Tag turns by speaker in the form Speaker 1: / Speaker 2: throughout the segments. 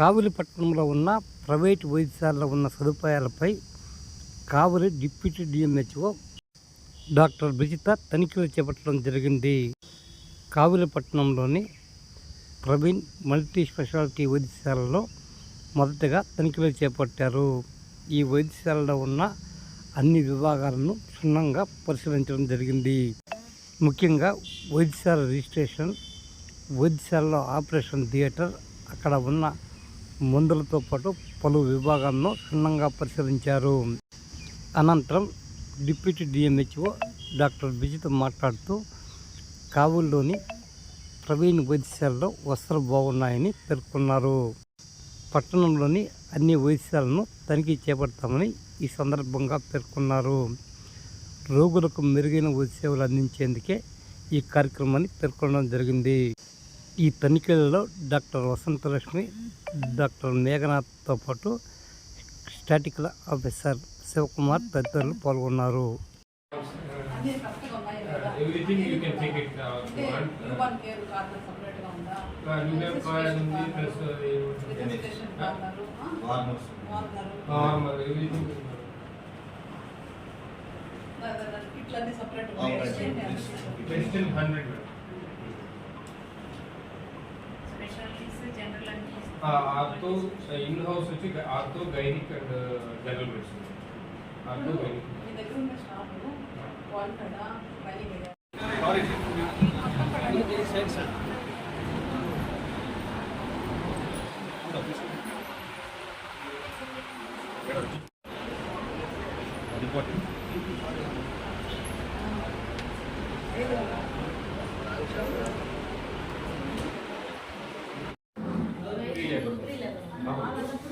Speaker 1: కావులిపట్నంలో ఉన్న ప్రైవేట్ వైద్యశాలలో ఉన్న సదుపాయాలపై Kavali deputy DMHO doctor Bijitha తనిఖీలు చేపట్టడం జరిగింది. కావులిపట్నంలోని ప్రవీణ్ మల్టీ స్పెషాలిటీ వైద్యశాలలో మొదటగా తనిఖీలు చేపట్టారు. ఈ వైద్యశాలలో ఉన్న అన్ని విభాగాలను క్షుణ్ణంగా పరిశీలించడం జరిగింది. ముఖ్యంగా వైద్యశాల రిజిస్ట్రేషన్ వైద్యశాలలో ఆపరేషన్ థియేటర్ అక్కడ ఉన్న మందులతో పాటు పలు విభాగాలను క్షుణ్ణంగా పరిశీలించారు. అనంతరం డిప్యూటీ డిఎంహెచ్ఓ డాక్టర్ బిజిత మాట్లాడుతూ కావుల్లోని ప్రవీణ్ వైద్యశాలలో వసతులు బాగున్నాయని పేర్కొన్నారు. పట్టణంలోని అన్ని వైద్యశాలను తనిఖీ చేపడతామని ఈ సందర్భంగా పేర్కొన్నారు. రోగులకు మెరుగైన వైద్య సేవలు అందించేందుకే ఈ కార్యక్రమాన్ని పేర్కొనడం జరిగింది. ఈ తనిఖీలలో డాక్టర్ వసంతలక్ష్మి డాక్టర్ మేఘనాథ్తో పాటు స్టాటికల్ ఆఫీసర్ శివకుమార్ తదితరులు పాల్గొన్నారు.
Speaker 2: ఇట్లా సపరేట్
Speaker 3: కెన్
Speaker 4: ఇట్ జనరల్ అంటే
Speaker 3: Uh, ఆర్థో ఇన్ హౌస్ వచ్చి ortho gynaec and general medicine ortho gynaec
Speaker 2: మీ దగ్గర ఉన్న స్టాఫ్ క్వాలిఫైడా కలిగేదా వాళ్ళప్పుడు వాటిలోనే అడ్మిట్ చేసుకుంటారు ముందు అయితే కొంచెం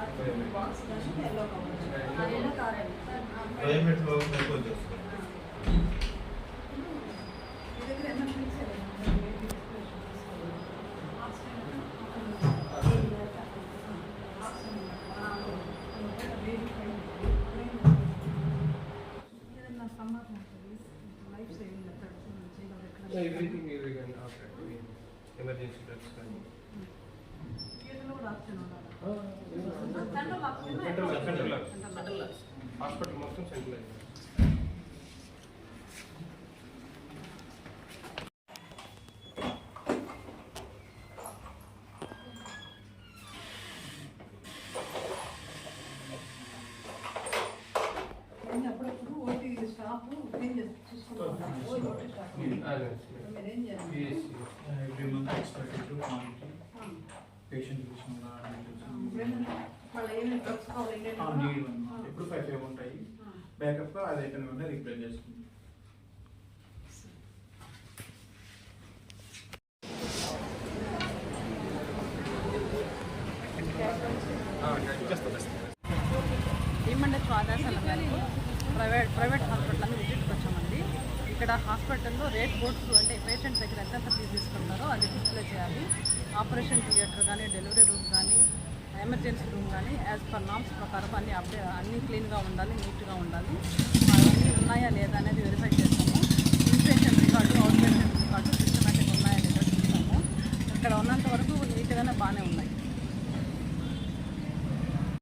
Speaker 3: ఇది ఫ్రీ లేబర్ వెనక నుంచి ఫ్రీ లేబర్
Speaker 2: కంపెనీ ఉందా
Speaker 3: ఉంది, ఉంది మేడం. దాని గురించి నేను మొత్తం పది ఇట్లా carry చేసి.
Speaker 2: ఇది గ్లాస్ నేను మేడం బాక్స్ కానీ ఎల్లో కవర్
Speaker 5: ప్రైవేట్లో ఎక్కువ చేస్తారు
Speaker 2: మీ దగ్గర ఎన్న ఫీల్స్ ఏదైనా summer life saving methods
Speaker 3: Yeah, everything is again after emergency drugs hospital మొత్తం సెంట్రల్
Speaker 2: నేను అప్పుడప్పుడు ఓటీ స్టాఫ్ క్లీన్ చేసి చూసుకుంటూ ఉంటాను ఓ
Speaker 5: పేషెంట్ విషయంలో నీడ్ ఎప్పుడు ఫైవ్ ఫైవ్ ఉంటాయి. బ్యాకప్గా అది ఐటమ్ ఉంటే రీప్లేస్ చేసుకుంటాం
Speaker 6: ఆదాశాల మేరకు ప్రైవేట్ ప్రైవేట్ హాస్పిటల్ అన్ని విజిట్కి వచ్చామండి. ఇక్కడ హాస్పిటల్లో రేట్ బోర్డ్స్ అంటే పేషెంట్ దగ్గర ఎంతెంత ఫీజు తీసుకుంటారో అది డిస్ప్లే చేయాలి. ఆపరేషన్ థియేటర్ కానీ డెలివరీ రూమ్ కానీ ఎమర్జెన్సీ రూమ్ కానీ యాజ్ పర్ నామ్స్ ప్రకారం అన్ని అప్డే అన్నీ క్లీన్గా ఉండాలి నీట్గా ఉండాలి. అవన్నీ ఉన్నాయా లేదా అనేది వెరిఫై చేస్తాం.